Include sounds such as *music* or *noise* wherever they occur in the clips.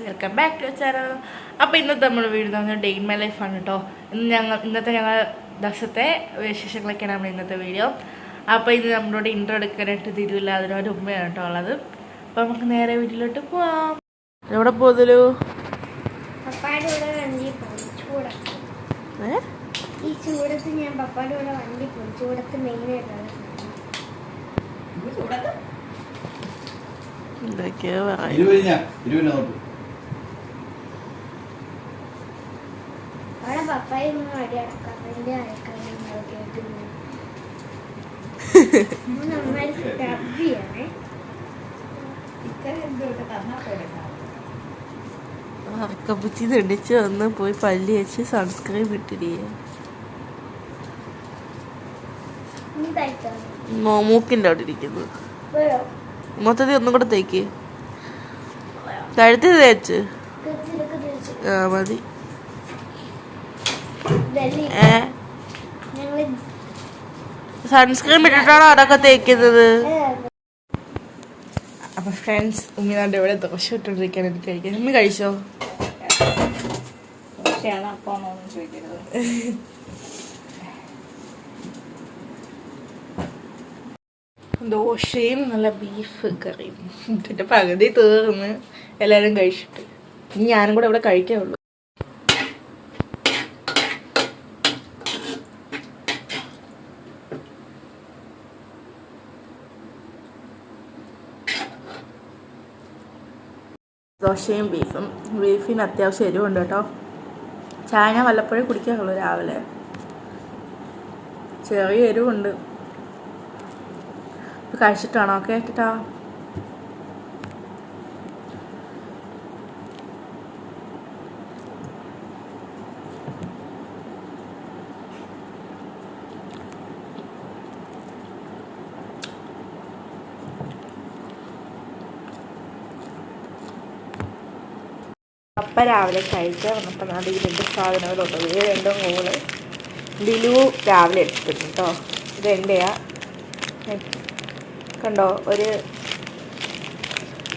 Welcome back to channel അപ്പോൾ ഇന്നത്തെ നമ്മുടെ വീട് എന്ന് ഡേ ഇൻ മൈ ലൈഫാണ് കേട്ടോ ഇന്ന് ഞങ്ങൾ ഇന്നത്തെ ഞങ്ങൾ ദിവസത്തെ വിശേഷങ്ങളൊക്കെയാണ് നമ്മൾ ഇന്നത്തെ വീഡിയോ അപ്പോൾ ഇത് നമ്മളോട് ഇൻട്രോ എടുക്കാനായിട്ട് തിരുവില്ല അതിനൊരു ഉമ്മയാണ് കേട്ടോ ഉള്ളത്. അപ്പോൾ നമുക്ക് നേരെ വീട്ടിലോട്ട് പോവാം. എവിടെ ഏ? ഈ ചൂടത്ത് ഞാൻ പപ്പായുടെ കൂടെ വണ്ടി ചൂടത്ത് പറയും ഇരുപതിന തെണ്ടിച്ച് അറക്കപ്പുച്ചി തെടിച്ച് വന്ന് പോയി പല്ലി വെച്ച് സൺസ്ക്രീൻ ഇട്ടിരിക്കുക മൂക്കിന്റെ അവിടെ ഇരിക്കുന്നു. മൊത്തത്തിൽ ഒന്നും കൂടെ തേക്ക് കഴുത്തി തേച്ച്. ആ മതി. സൺസ്ക്രീൻ ഇട്ടിട്ടാണോ അതൊക്കെ തേക്കുന്നത്? അപ്പൊ ഫ്രണ്ട്സ് ഉമ്മിനാണ്ട് ഇവിടെ ദോശ ഇട്ടോണ്ടിരിക്കാൻ എനിക്ക് കഴിക്കാൻ. ഉമ്മി കഴിച്ചോ? ദോശയും നല്ല ബീഫ് കറിയും പകുതി തീർന്ന് എല്ലാരും കഴിച്ചിട്ട്. ഇനി ഞാനും കൂടെ ഇവിടെ കഴിക്കാവുള്ളൂ ദോശയും ബീഫും. ബീഫിന് അത്യാവശ്യം എരിവുണ്ട് കേട്ടോ. ചായ ഞാൻ വല്ലപ്പോഴും കുടിക്കാറുള്ളൂ രാവിലെ. ചെറിയ എരിവുണ്ട്. കഴിച്ചിട്ടാണോ? കേട്ടിട്ടാ? അപ്പ രാവിലെ കഴിക്കാൻ വന്നപ്പോൾ അത് ഈ രണ്ട് സാധനങ്ങളുണ്ട്. ഈ രണ്ടും കൂടെ ബിലു രാവിലെ എടുത്തിട്ടുണ്ട് കേട്ടോ ഇത് എന്റെയാ കണ്ടോ? ഒരു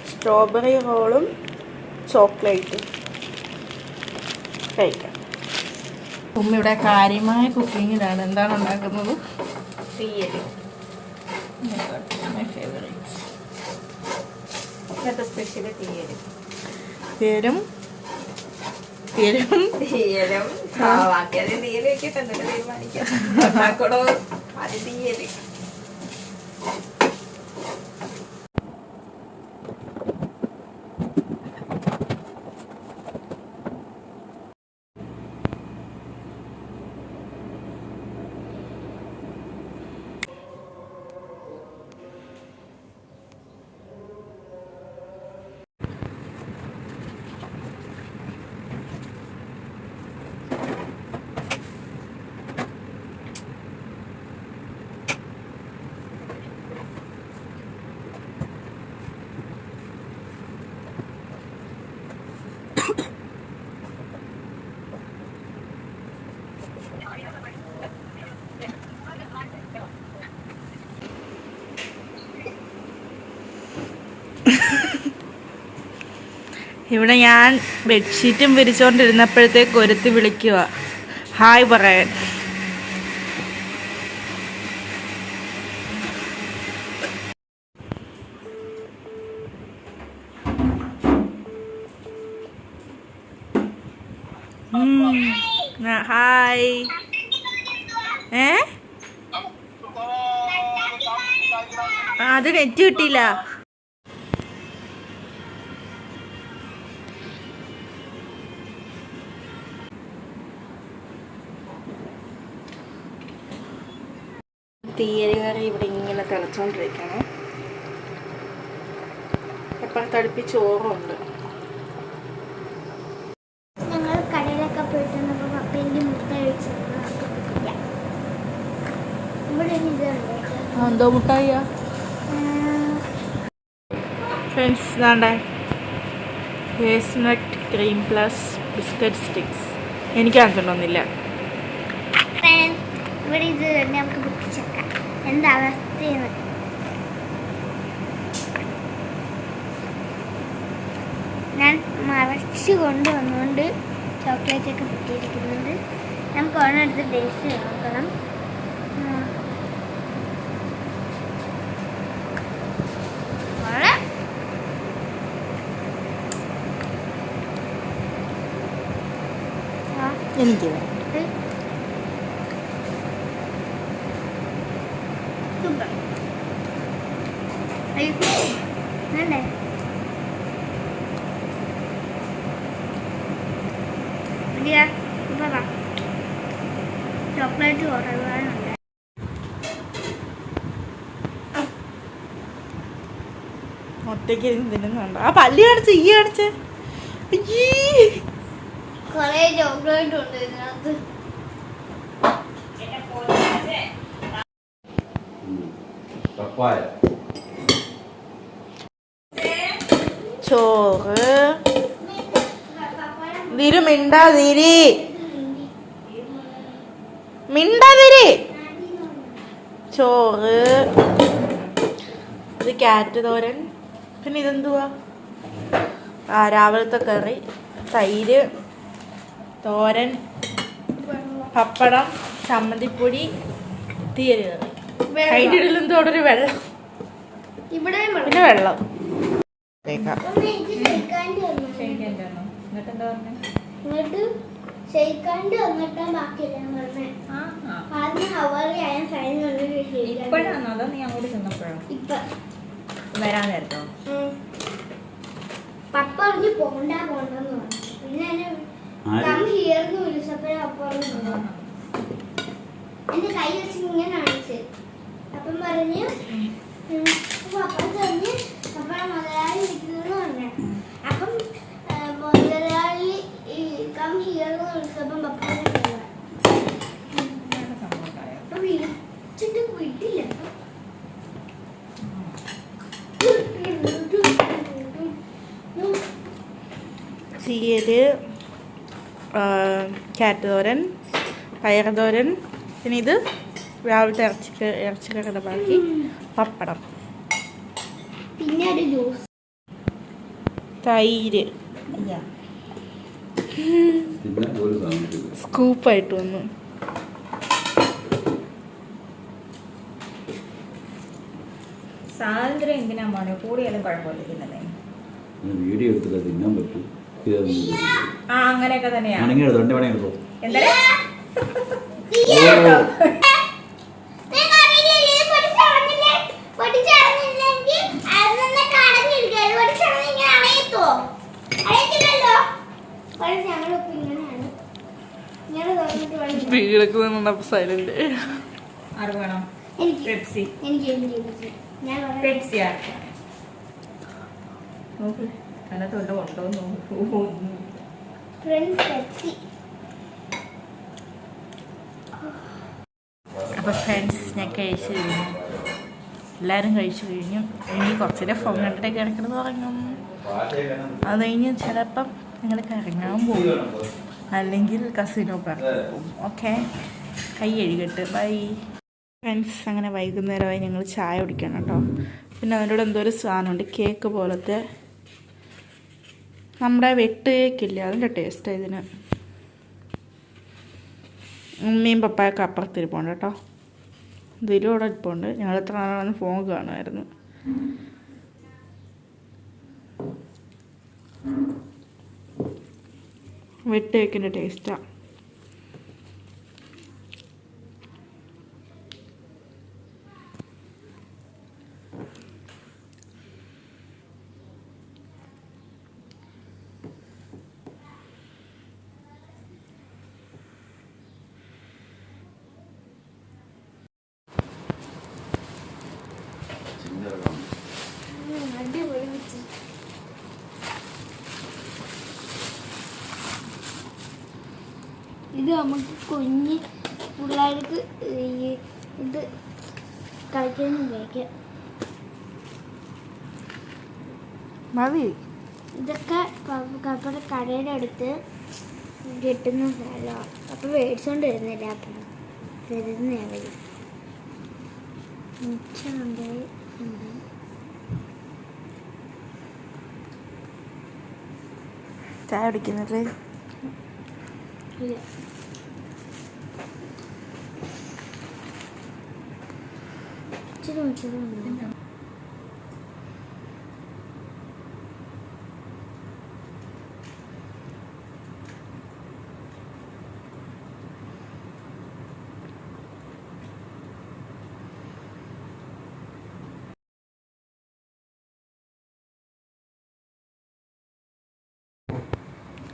സ്ട്രോബെറി റോളും ചോക്ലേറ്റും കഴിക്കാം. ഉമ്മ ഇവിടെ കാര്യമായ കുക്കിങ്ങിലാണ് എന്താണ് ഉണ്ടാക്കുന്നത്? തീയൽ മൈ ഫേവറേറ്റ് സ്പെഷ്യൽ പേരും തീയലും ആ, തീയലൊക്കെ തീരുമാനിക്കാം. ഇവിടെ ഞാൻ ബെഡ്ഷീറ്റും വിരിച്ചുകൊണ്ടിരുന്നപ്പോഴത്തേക്ക് ഒരുത്തി വിളിക്കുക ഹായ് പറയാൻ. ഹായ്. ഏ? അത് നെറ്റ് കിട്ടിയില്ല. തീയൽ കറി ഇവിടെ ഇങ്ങനെ തിളച്ചോണ്ടിരിക്കണം. അപ്പം തടുപ്പി ചോറുണ്ട്. ഞങ്ങൾ കടയിലൊക്കെ പോയിട്ട് വന്നപ്പോൾ പപ്പേന്റെ മുട്ട കഴിച്ചു ഇവിടെ ഒരു ഇതുണ്ട് കേട്ടോ. എന്തോ മുട്ടായിയാ? Friends ഇതാണ്ടേ. Hazelnut cream plus biscuit sticks എനിക്ക് അങ്ങനൊന്നുമില്ല ഒന്നില്ല ഇവിടെ ഇത് തന്നെ നമുക്ക് അവസ്ഥയെന്ന്? ഞാൻ മറച്ച് കൊണ്ടുവന്നുകൊണ്ട് ചോക്ലേറ്റ് ഒക്കെ കിട്ടിയിരിക്കുന്നുണ്ട് നമുക്ക് ഒരെണ്ണം എടുത്ത് ടേസ്റ്റ് നോക്കണം. എനിക്ക് ഇത് മതിയാ? ഇപ്പൊ വാ. ചോക്ലേറ്റ് കുറവാനുണ്ട് ഒറ്റയ്ക്ക് ഇരുന്ന് തിന്നുന്നുണ്ട് ആ പല്ലി കാണിച്ച് ഈ കാണിച്ച് അയ്യേ. കൊറേ ചോക്ലേറ്റ് ഉണ്ട് ഇതിനകത്ത് പപ്പായ ചോറ് ദിരു മിണ്ടാതിരി. മിണ്ടാതിരി. ചോറ്. ഇത് കാറ്റ് തോരൻ. പിന്നെ ഇതെന്തുവാ? ആ രാവിലത്തെ കറി. തൈര് തോരൻ പപ്പടം ചമ്മന്തിപ്പൊടി തീയൽ കറി. അതിന്റെ അവിടെ വെള്ളം. ഇവിടെ പിന്നെ വെള്ളം. എന്നിട്ട് എന്താ പറഞ്ഞേ? എന്നിട്ട് ഷെയ്ക്കാണ്ട് വന്നിട്ടാ ബാക്കിയെല്ലാം പറഞ്ഞേ. ആ ആ. ആദ്യം ഹവാറി ആയ സൈൻ ഇപ്പോഴാണോ അതോ നീ അങ്ങോട്ട് ചെന്നപ്പോഴോ? ഇപ്പൊ. വരാൻ നേരത്തോ? പപ്പ പറഞ്ഞു പോണ്ട പോണ്ടെന്ന് പറഞ്ഞു. പിന്നെ എന്നെ ആര്? കം ഹിയർന്ന് വിളിച്ചപ്പോഴേ പപ്പ പറഞ്ഞു എന്റെ കൈ വെച്ച് ഇങ്ങനെ കാണിച്ച്. അപ്പം പറഞ്ഞു പപ്പ മുതലാളി വിളിക്കുന്നു പറഞ്ഞു അപ്പം ആ, മുതലാളി ഈ കം ഹിയർന്ന് വിളിച്ചപ്പം പപ്പ പറഞ്ഞു പോകാം. അപ്പൊ വിളിച്ചിട്ട് പോയിട്ടില്ല ചീയൽ ക്യാറ്റ് തോരൻ പയർ തോരൻ പിന്നെ ഇത് രാവിലത്തെ ഇറച്ചിക്ക് ഇറച്ചിക്കറിയുടെ ബാക്കി പപ്പടം. പിന്നെ ഒരു ജ്യൂസ്. തൈര്. സ്കൂപ്പായിട്ട് വന്നു. സ്വാതന്ത്ര്യം എന്തിനാ മോനെ? കൂടിയാലും കുഴപ്പമില്ല വീഡിയോ എടുത്തില്ല തിന്നാൻ പറ്റും. അങ്ങനെയൊക്കെ തന്നെയാണ് ആണെങ്കിൽ എടുത്തോ? എന്റെ പണി എടുത്തോ? എന്താ? വീടൊക്കെ സൈലന്റ് ആറ് വേണം? എനിക്ക്. പെപ്സി. പെപ്സി ആർക്കാണ് നോക്ക്. അതിനകത്തുള്ള കൊണ്ടുവന്നു നോക്കൂ ഫ്രണ്ട്സ് ഞാൻ കഴിച്ചു കഴിഞ്ഞു. എല്ലാവരും കഴിച്ചു കഴിഞ്ഞു. ഇനി കുറച്ചിടെ ഫോൺ കണ്ടിട്ട് കിടക്കണമെന്ന് പറഞ്ഞു അത് കഴിഞ്ഞ് ചിലപ്പം ഞങ്ങൾ കറങ്ങാൻ പോകും. അല്ലെങ്കിൽ കസിനോ പോകും ഓക്കെ കൈ എഴുകട്ട് ബൈ ഫ്രണ്ട്സ് അങ്ങനെ വൈകുന്നേരമായി ഞങ്ങൾ ചായ കുടിക്കണം കേട്ടോ. പിന്നെ കൂടെ എന്തോ ഒരു സാധനമുണ്ട്. കേക്ക് പോലത്തെ നമ്മുടെ വെട്ടേക്കില്ല? അതിന്റെ ടേസ്റ്റ് ഇതിന്. ഉമ്മയും പപ്പായൊക്കെ അപ്പുറത്തിരിപ്പുണ്ട് കേട്ടോ. ഇതിലും ഇവിടെ ഇരിപ്പുണ്ട്. ഞങ്ങൾ എത്ര നാളാണ് ഫോൺ കാണുമായിരുന്നു. വെട്ടേക്കിന്റെ ടേസ്റ്റാണ് ഇത് നമുക്ക് കുഞ്ഞ് പിള്ളേർക്ക് ഇത് കളിക്കാൻ ഉപയോഗിക്കാം മതി. ഇതൊക്കെ കപ്പയുടെ കടയുടെ അടുത്ത് കിട്ടുന്ന സ്ഥലമാണ് അപ്പം മേടിച്ചോണ്ട് വരുന്നില്ല അപ്പം. അവർ മിച്ചമുണ്ട് ചായ കുടിക്കുന്നില്ലേ? 예. 지금 지금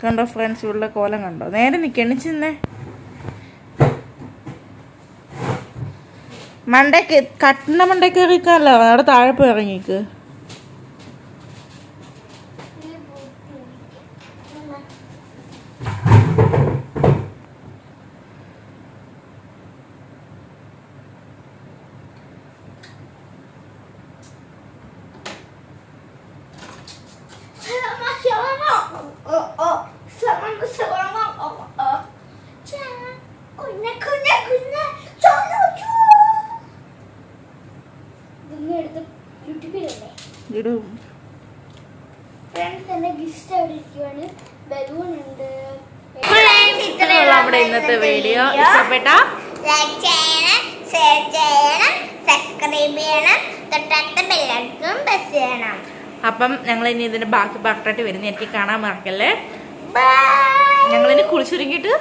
കണ്ടോ ഫ്രണ്ട്സ് ഇവിടെ കോലം കണ്ടോ? നേരെ നിൽക്ക് എണിച്ചിന്നേ മണ്ടയ്ക്ക് കട്ടിന്റെ മണ്ടയ്ക്ക് ഇറങ്ങിക്കാല്ലോ അവിടെ താഴെ പോയി ഇറങ്ങിക്ക്. *laughs* oh oh oh oh jangan കുഞ്ഞ കുഞ്ഞ കുഞ്ഞ ചോനു ചോ ഇതിങ്ങനെ യൂട്യൂബിലല്ലേ ഇടും ഫ്രണ്ട്സ് എന്റെ ഗിഫ്റ്റ് ബലൂൺ ഉണ്ട്. ഇത്രയുള്ള നമ്മുടെ ഇന്നത്തെ വീഡിയോ ഇഷ്ടപ്പെട്ട? ലൈക്ക് ചെയ്യണം ഷെയർ ചെയ്യണം സബ്സ്ക്രൈബ് ചെയ്യണം. തൊട്ടടുത്ത ബെല്ലൈക്കൺ പ്രസ് ചെയ്യണം. അപ്പം ഞങ്ങൾ ഇനി ഇതിന്റെ ബാക്കി പാർട്ടായിട്ട് വരുന്ന എനിക്ക് കാണാൻ മറക്കല്ലേ? ഇനി കുളിച്ചൊരുങ്ങിട്ട്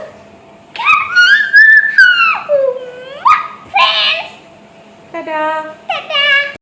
ടാറ്റ